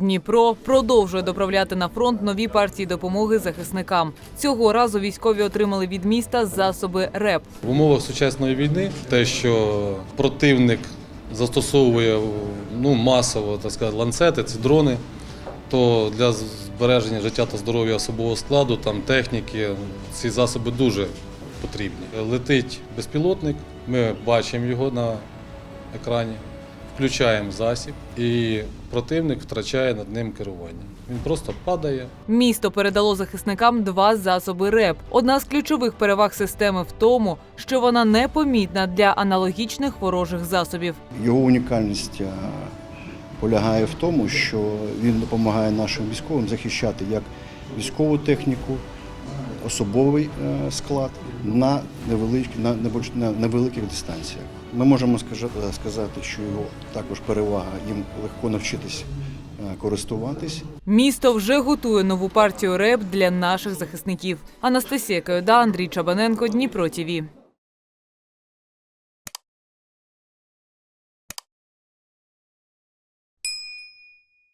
Дніпро продовжує доправляти на фронт нові партії допомоги захисникам. Цього разу військові отримали від міста засоби РЕП. В умовах сучасної війни те, що противник застосовує ну, масово так сказати, ланцети, це дрони, то для збереження життя та здоров'я особового складу, там, техніки, ці засоби дуже потрібні. Летить безпілотник, ми бачимо його на екрані, включаємо засіб, і противник втрачає над ним керування. Він просто падає, Місто передало захисникам два засоби РЕП. Одна з ключових переваг системи в тому, що вона непомітна для аналогічних ворожих засобів. Його унікальність е, полягає в тому, що він допомагає нашим військовим захищати як військову техніку, особовий е, склад на невеличких на на невеликих дистанціях. Ми можемо скажа- сказати, що його також перевага їм легко навчитись е, користуватись. Місто вже готує нову партію РЕП для наших захисників. Анастасія Кайода, Андрій Чабаненко, Дніпро ТІВІ.